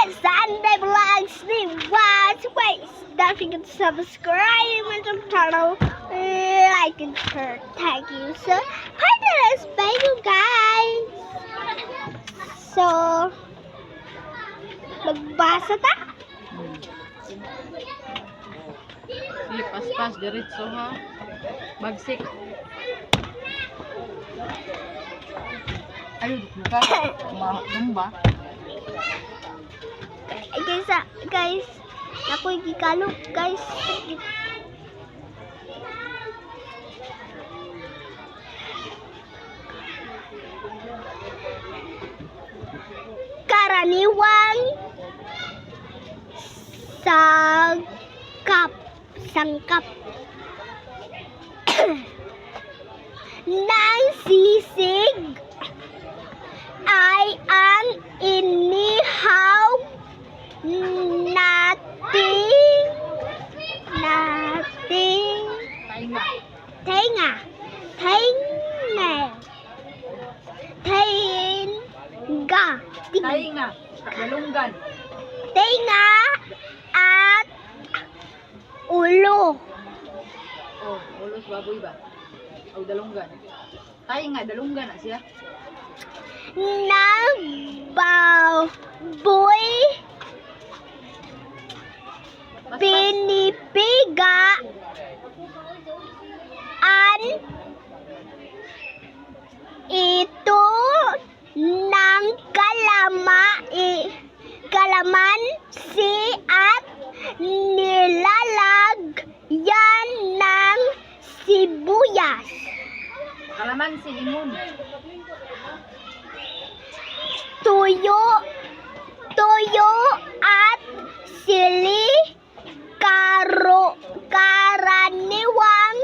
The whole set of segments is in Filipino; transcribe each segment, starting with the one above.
Sunday Vlogs Watch Ways. Don't forget to subscribe to the channel. Like and share. Thank you so much. Thank you guys. So, magbasa ta? Sige, paspas, diretso ha. Bagsik. Ayun, muka. Mahumba. Eh, guys, ah, guys, ako gikalo, guys. Karaniwang sangkap, sangkap Ulos baboy ba? O dalunggan. Tainga, dalunggan na siya. baboy Paspas. pinipiga an ito ng kalama i, kalaman si at nilalagyan ng sibuyas Kalamansi, limon. tuyo tuyo at sili karo karaniwang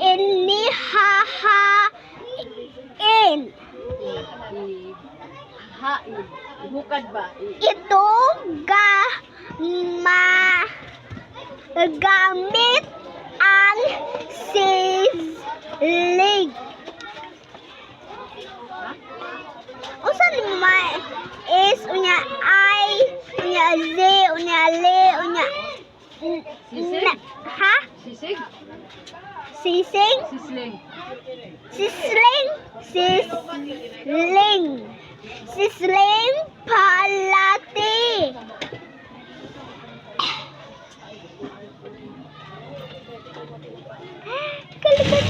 inihahain I, hain. Ibukad ba? Ito ga ma gamit ang sislig ha? usan ma is unya ay unya z unya le unya Sisig? na- ha Sisig? sising Sisling. sisling sisling sisling palati Kalaban.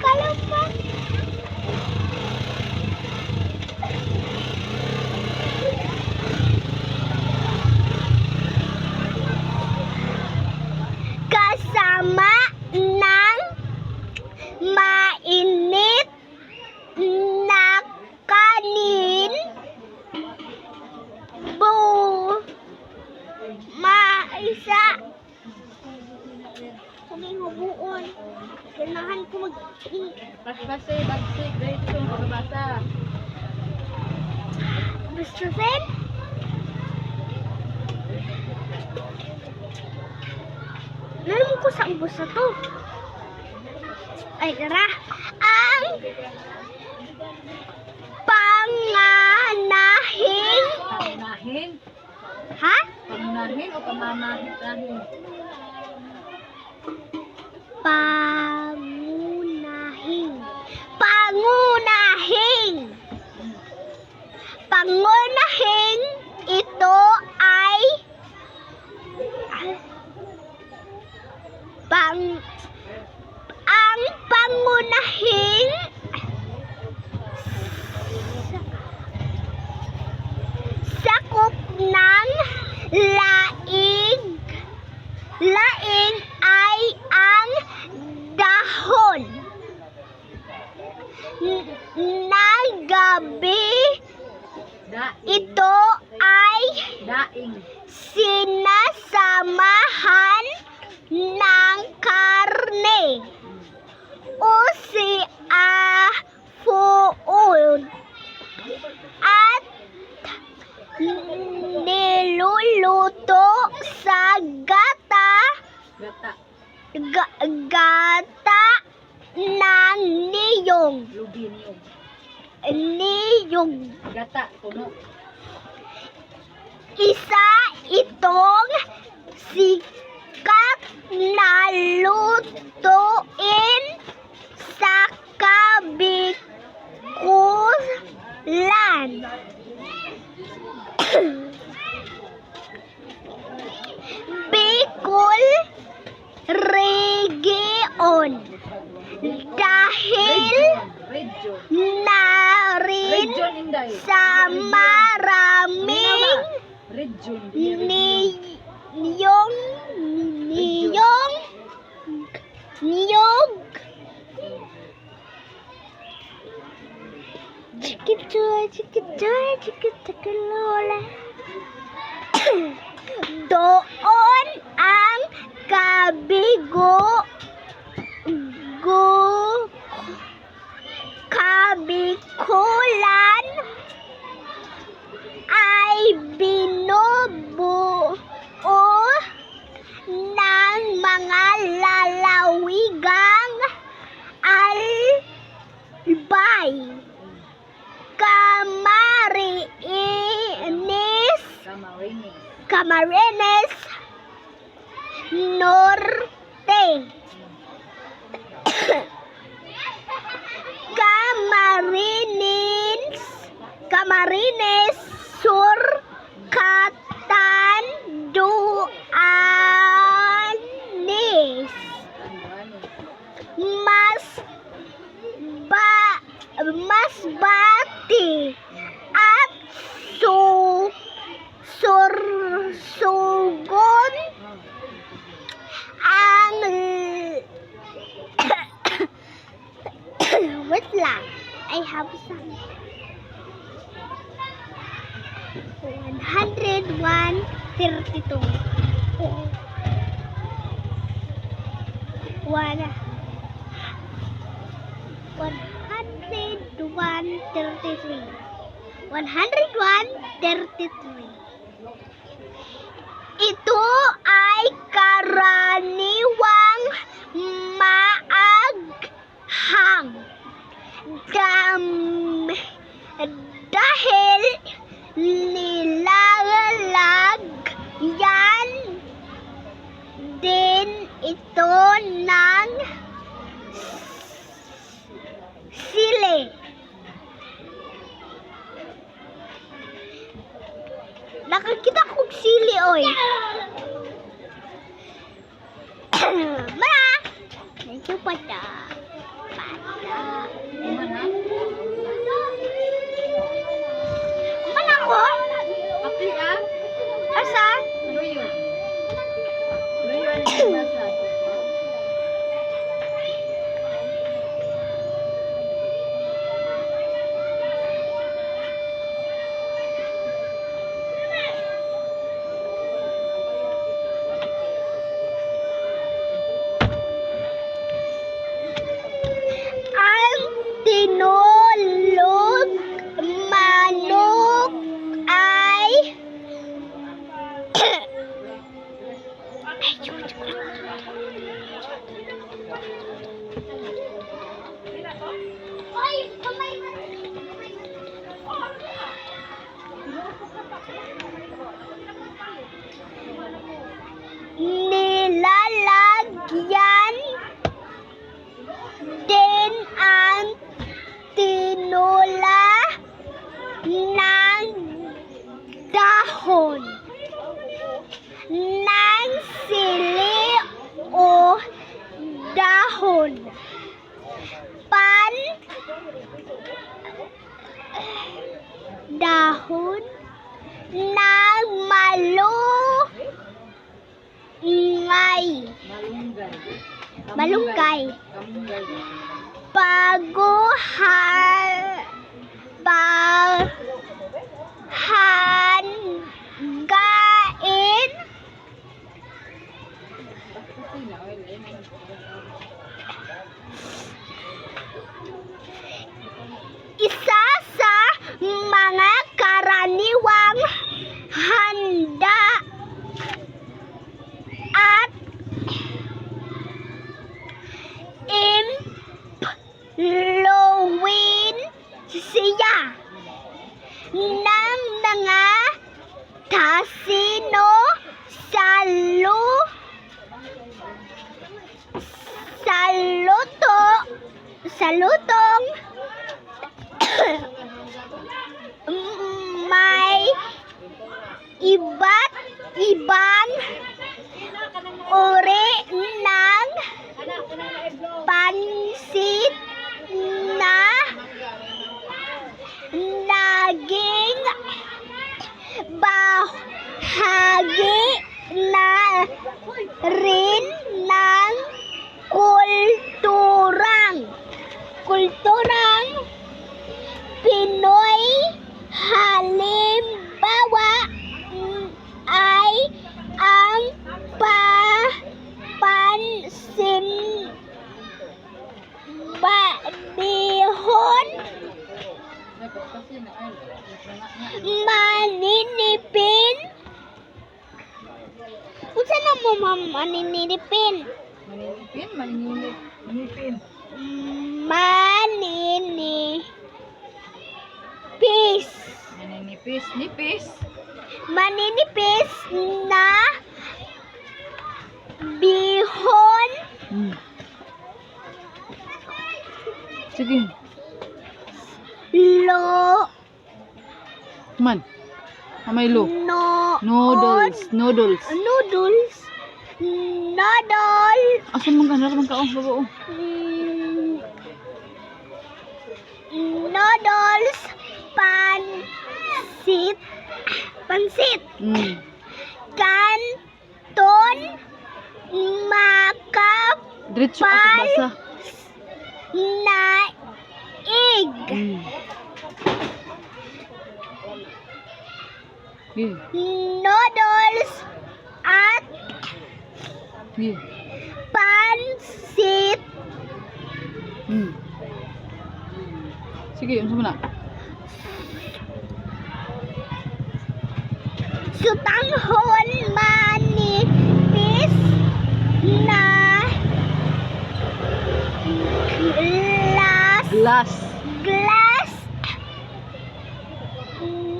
Kalaban. Kasama ng mainit na kanin bu maisa Sabi mo buon. Kailangan ko mag Paspas eh, bagsik, diretso, magbasa. Mr. Zen? Nalam ko sa ubos na to. Ay, tara. Ang panganahing Pangnahin? ha? Pangnahin o pamanahin? Pangunahing. Pangunahing. Pangunahing ito ay pang ang pangunahing sakop ng laing laing ay ang dahon N- ng gabi Daing. Ito ay sinasamahan ng karne o si food at niluluto sa gata Gata. ga- gata ng niyong niyong Gata. Puno. Isa itong sikat na lutuin sa kabikulan. Bicol Region. Dahil na rin sa ni niyong niyong niyog. Chikitoy, chikitoy, chikitakalola. Doon ang kabigo go kabikulan Masbati at Su Sursugon Ah. ang wait lang I have some 101 32 101 Nilalagyan din ang tinula ng dahon ng sili o dahon pan dahon ng malo Malunggay. Malunggay. Bakit na? Well, ayun. isa sa mga karaniwang handa at impluwin siya. Ng mga Tasino salu saluto salutong may iba't ibang uri ng pansit bahagi na rin ng kulturang kulturang Pinoy halimbawa ay ang pa pansin ba bihon maninipin Unsa na mo maninipin? Maninipin, maninipin. Maninipin. Maninipis. Maninipis, nipis. Maninipis na bihon Hmm. Sige. Man. Amay lo. no Noodles, noodles. noodles noodle Asa man ganara man kaon babo. mm, noodles pansit pansit Hmm. kanton makap Diretso ako basa. naig Hmm. Noodles at gi. pansit Hmm. Sige, unsa man na? sutanghon manipis na glass Glass. glass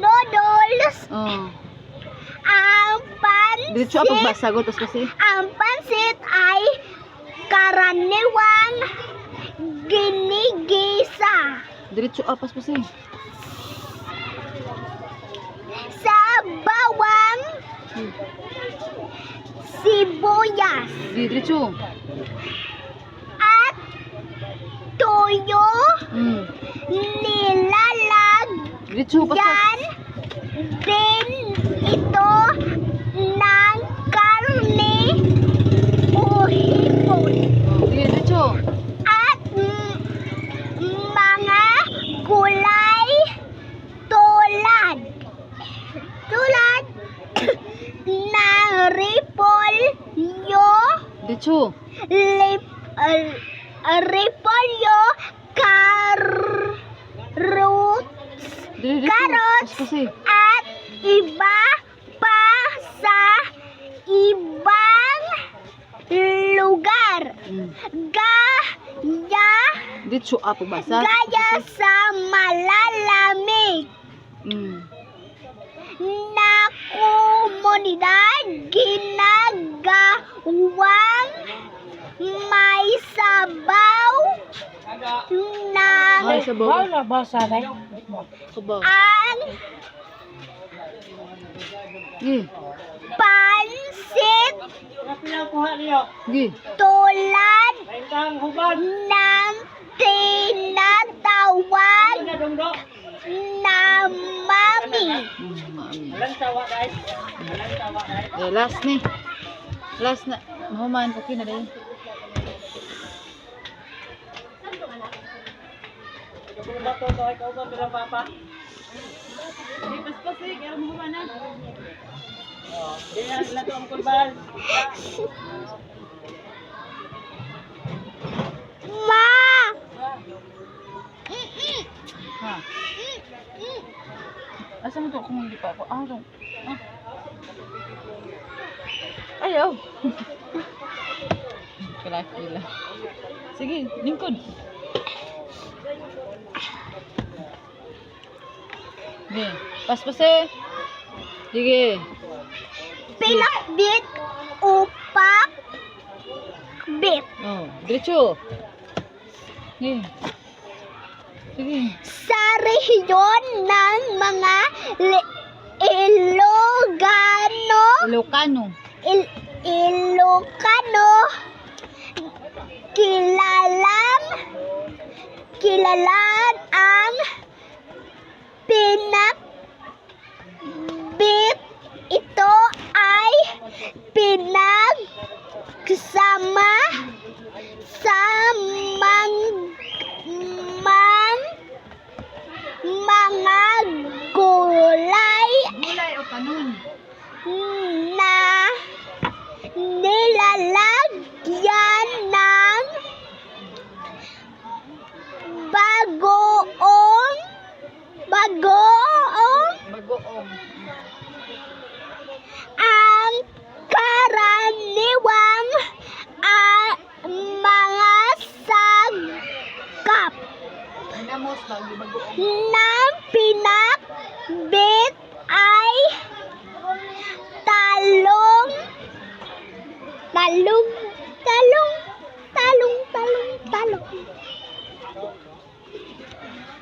noodles Oh. ang Diretso ako pansit basa gotos kasi. ang pansit ay karaniwang ginigisa Diretso apas kasi. sa bawang Hmm. sibuyas diretso. at toyo Hmm. nilalag Diretso pas pas. Din ito ng karne o hipon at mga gulay tulad tulad ng repolyo Diretso. lip, uh, repolyo carrots Diretso. Carrots. Kasi. Iba pa sa ibang lugar gaya Diretso ako basa. gaya sa malalamig Hmm. na komunidad ginagawang may sabaw ng Ay, sa baba. Kabaw. ang Gi. pansit Gi. tulad ng tinatawag na mami. Eh, last ni. Last na. Mahuman, okay na din. Ma! Mm-mm. Ha? Mm-mm. Asa mo to kung hindi pa ako? Ah, ito. Ah. Ayaw. Kala-kila. Sige, lingkod. Sige, paspas eh. Sige. Pinakbit, upak, bit. Oh, diretso. Sige. Sige. Sa rehiyon ng mga Ilocano, Ilocano. Il Ilocano, kilalang, kilalan ang pinak bit ito ay pinag kasama sa mang, mang mga gulay Gulay o kanon. na nilalagyan ng bagoong bagoong Bagoong. ang karaniwang ah, mga sagap Namos ba? Bagoong. ng pinakbit ay talong talong talong talong talong talong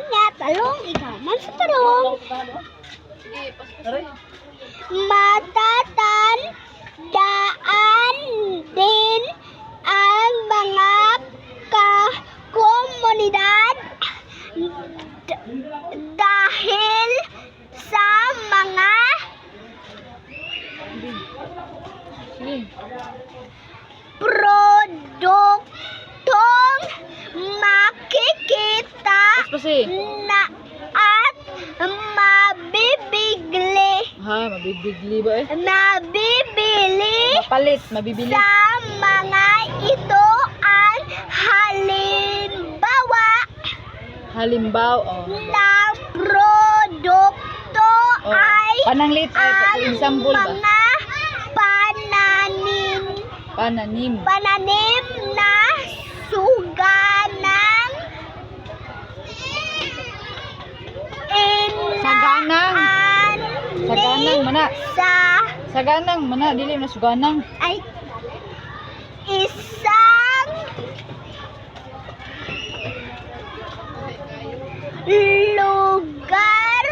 nga talong ikaw man sa talong Sige, pasok. matatan daan din ang mga ka komunidad d- dahil sa mga produktong makikita na at mabibigli Ha, mabibigli ba eh? mabibili Mapalit, mabibili. sa mga ito ang halimbawa Halimbaw, oh. ng produkto oh. ay Pananglit ay example ba? mga pananim Pananim. pananim na suganang Saganang. Saganang, mana. sa Saganang, mana, dili na suganang. ay lugar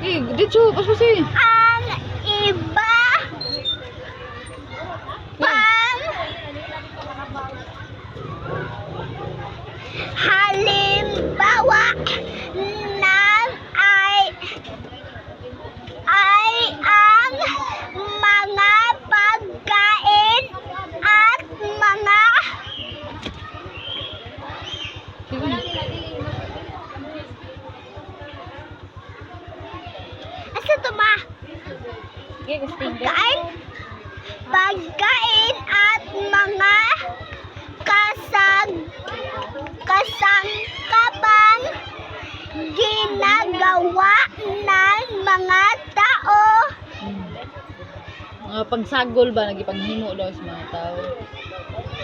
Eh, dito, paspasi. ang iba Pangsagol ba, nagipanghimo daw sa mga tao.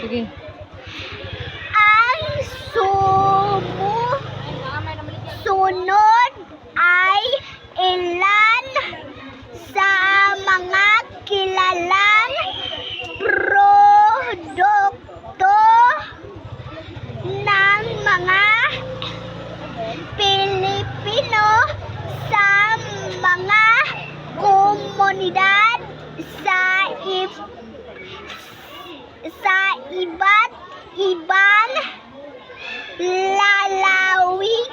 Sige. ang sumu sunod ay ilan sa mga kilalang produkto ng mga Pilipino sa mga komunidad sa ib- sa iba't ibang lalawigan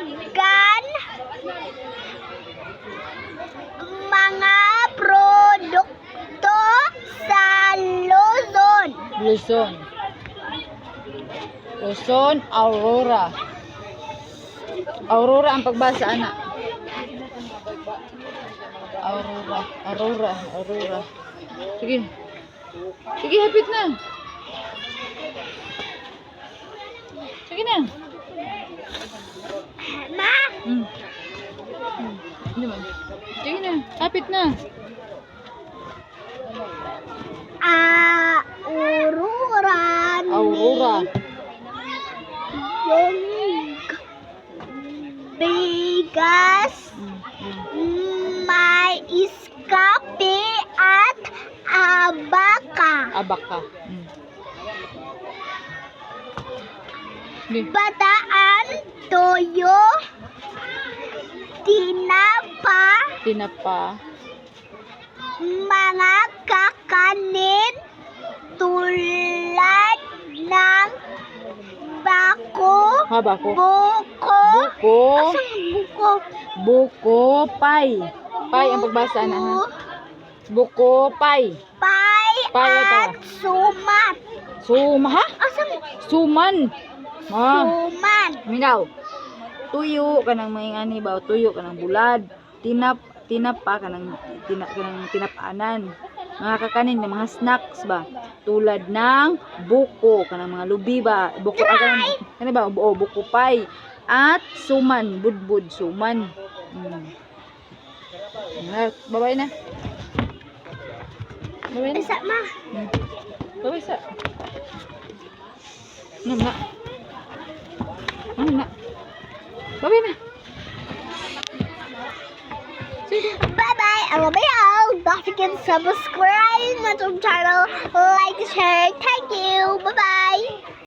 mga produkto sa Luzon. Luzon. Luzon, Aurora. Aurora ang pagbasa, anak. Aurora, Aurora, Aurora. Sige. Sige, hapit na. Sige na. Ma! Hmm. Hmm. Hindi ba? Sige na. Kapit na. Aurora. Aurora. Big. Bigas. Hmm. May iskape at abaka. Abaka. Hmm. Bataan, toyo, tinapa, Tinapa. mga kakanin tulad ng bako, Ha, bako. buko, Buko. asang buko? Buko. Pay. Pay ang pagbasa na ha. Buko. Pay. Pay Pay at sumat. Suma. Ha? Asang Suman. Ah. suman? Minaw. Tuyo kanang may ani ba tuyo kanang bulad. Tinap tinap pa kanang tina, kanang tinapanan. Mga kakanin ng mga snacks ba tulad ng buko kanang mga lubi ba buko ah, kanang ano ba oh, buko pay at suman budbud suman. Mm. Na, babay na. Babay na. Isa ma. Hmm. Babay sa. Ano na? Ano na? Na. Bye-bye. I love you all. Don't forget to subscribe my channel, like, share. Thank you. Bye-bye.